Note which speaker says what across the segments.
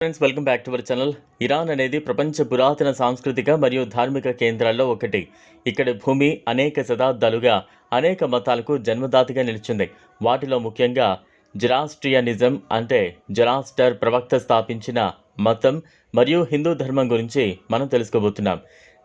Speaker 1: Friends welcome back to our channel Iran అనేది ప్రపంచ పురాతన సాంస్కృతిక మరియు ధార్మిక కేంద్రాల్లో ఒకటి. ఇక్కడ భూమి అనేక శతాబ్దాలుగా అనేక మతాలకు జన్మదాతగా నిలిచింది. వాటిలో ముఖ్యంగా జరాస్ట్రియనిజం అంటే జరాస్టర్ ప్రవక్త స్థాపించిన మతం మరియు హిందూ ధర్మం గురించి మనం తెలుసుకోబోతున్నాం.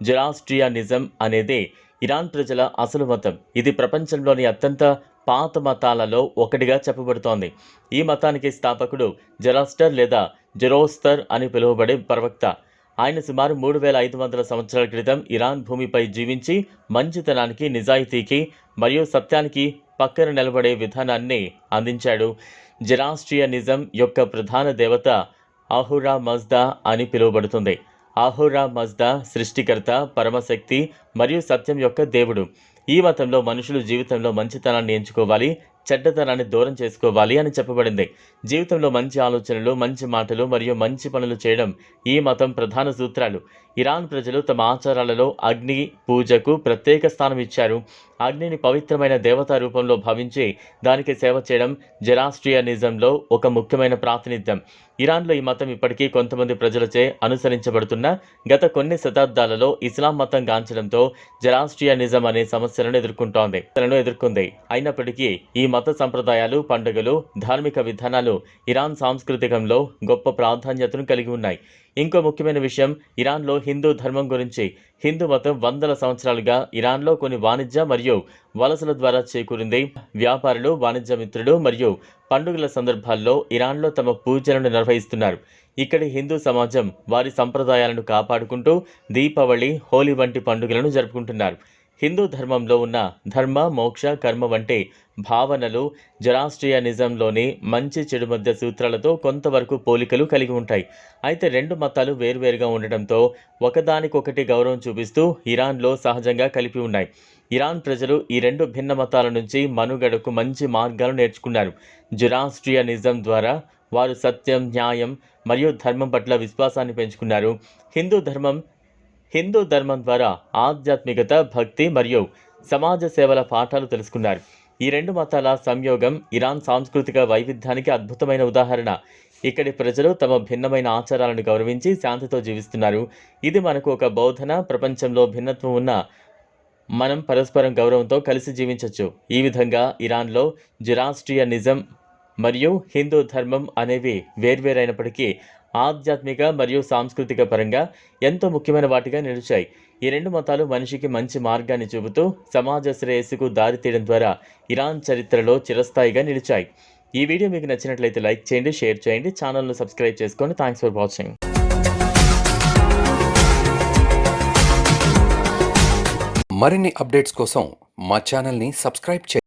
Speaker 1: జరాస్ట్రియానిజం అనేది ఇరాన్ ప్రజల అసలు మతం. ఇది ప్రపంచంలోని అత్యంత పాత మతాలలో ఒకటిగా చెప్పబడుతోంది. ఈ మతానికి స్థాపకుడు జరాస్టర్ లేదా జెరోస్తర్ అని పిలువబడే ప్రవక్త. ఆయన సుమారు మూడు వేల ఐదు వందల సంవత్సరాల క్రితం ఇరాన్ భూమిపై జీవించి మంచితనానికి నిజాయితీకి మరియు సత్యానికి పక్కన నిలబడే విధానాన్ని అందించాడు. జెరాస్ట్రియనిజం యొక్క ప్రధాన దేవత అహురా మజ్దా అని పిలువబడుతుంది. అహురా మజ్దా సృష్టికర్త పరమశక్తి మరియు సత్యం యొక్క దేవుడు. ఈ మతంలో మనుషులు జీవితంలో మంచితనాన్ని ఎంచుకోవాలి చెడ్డతనాన్ని దూరం చేసుకోవాలి అని చెప్పబడింది. జీవితంలో మంచి ఆలోచనలు మంచి మాటలు మరియు మంచి పనులు చేయడం ఈ మతం ప్రధాన సూత్రాలు. ఇరాన్ ప్రజలు తమ ఆచారాలలో అగ్ని పూజకు ప్రత్యేక స్థానం ఇచ్చారు. అగ్నిని పవిత్రమైన దేవతా రూపంలో భావించి దానికి సేవ చేయడం జెరాస్ట్రియనిజంలో ఒక ముఖ్యమైన ప్రాతినిధ్యం. ఇరాన్లో ఈ మతం ఇప్పటికీ కొంతమంది ప్రజలచే అనుసరించబడుతున్న గత కొన్ని శతాబ్దాలలో ఇస్లాం మతం గాంచడంతో జెరాస్ట్రియనిజం అనే సమస్యలను ఎదుర్కొంటోంది. ఎదుర్కొంది. అయినప్పటికీ ఈ మత సంప్రదాయాలు పండుగలు ధార్మిక విధానాలు ఇరాన్ సాంస్కృతికంలో గొప్ప ప్రాధాన్యతను కలిగి ఉన్నాయి. ఇంకో ముఖ్యమైన విషయం ఇరాన్లో హిందూ ధర్మం గురించి. హిందూ మతం వందల సంవత్సరాలుగా ఇరాన్లో కొన్ని వాణిజ్య మరియు వలసల ద్వారా చేకూరింది. వ్యాపారులు వాణిజ్య మిత్రులు మరియు పండుగల సందర్భాల్లో ఇరాన్లో తమ పూజలను నిర్వహిస్తున్నారు. ఇక్కడి హిందూ సమాజం వారి సంప్రదాయాలను కాపాడుకుంటూ దీపావళి హోలీ వంటి పండుగలను జరుపుకుంటున్నారు. హిందూ ధర్మంలో ఉన్న ధర్మ మోక్ష కర్మ వంటి భావనలు జరాస్ట్రియనిజంలోని మంచి చెడు మధ్య సూత్రాలతో కొంతవరకు పోలికలు కలిగి ఉంటాయి. అయితే రెండు మతాలు వేరువేరుగా ఉండటంతో ఒకదానికొకటి గౌరవం చూపిస్తూ ఇరాన్లో సహజంగా కలిపి ఉన్నాయి. ఇరాన్ ప్రజలు ఈ రెండు భిన్న మతాల నుంచి మనుగడకు మంచి మార్గాలు నేర్చుకున్నారు. జురాస్ట్రియనిజం ద్వారా వారు సత్యం న్యాయం మరియు ధర్మం పట్ల విశ్వాసాన్ని పెంచుకున్నారు. హిందూ ధర్మం హిందూ ధర్మం ద్వారా ఆధ్యాత్మికత భక్తి మరియు సమాజ సేవల పాఠాలు తెలుసుకున్నారు. ఈ రెండు మతాల సంయోగం ఇరాన్ సాంస్కృతిక వైవిధ్యానికి అద్భుతమైన ఉదాహరణ. ఇక్కడి ప్రజలు తమ భిన్నమైన ఆచారాలను గౌరవించి శాంతితో జీవిస్తున్నారు. ఇది మనకు ఒక బోధన. ప్రపంచంలో భిన్నత్వం ఉన్న మనం పరస్పరం గౌరవంతో కలిసి జీవించవచ్చు ఈ విధంగా ఇరాన్లో జురాస్ట్రియనిజం మరియు హిందూ ధర్మం అనేవి వేర్వేరైనప్పటికీ ఆధ్యాత్మిక మరియు సాంస్కృతిక పరంగా ఎంతో ముఖ్యమైన వాటిగా నిలిచాయి. ఈ రెండు మతాలు మనిషికి మంచి మార్గాన్ని చూపుతూ సమాజ శ్రేయస్సుకు దారితీయడం ద్వారా ఇరాన్ చరిత్రలో చిరస్థాయిగా నిలిచాయి. ఈ వీడియో మీకు నచ్చినట్లయితే లైక్ చేయండి షేర్ చేయండి ఛానల్ను సబ్స్క్రైబ్ చేసుకోండి. Thanks for watching.
Speaker 2: మరిన్ని అప్డేట్స్ కోసం మా ఛానల్ని సబ్స్క్రైబ్ చేయండి.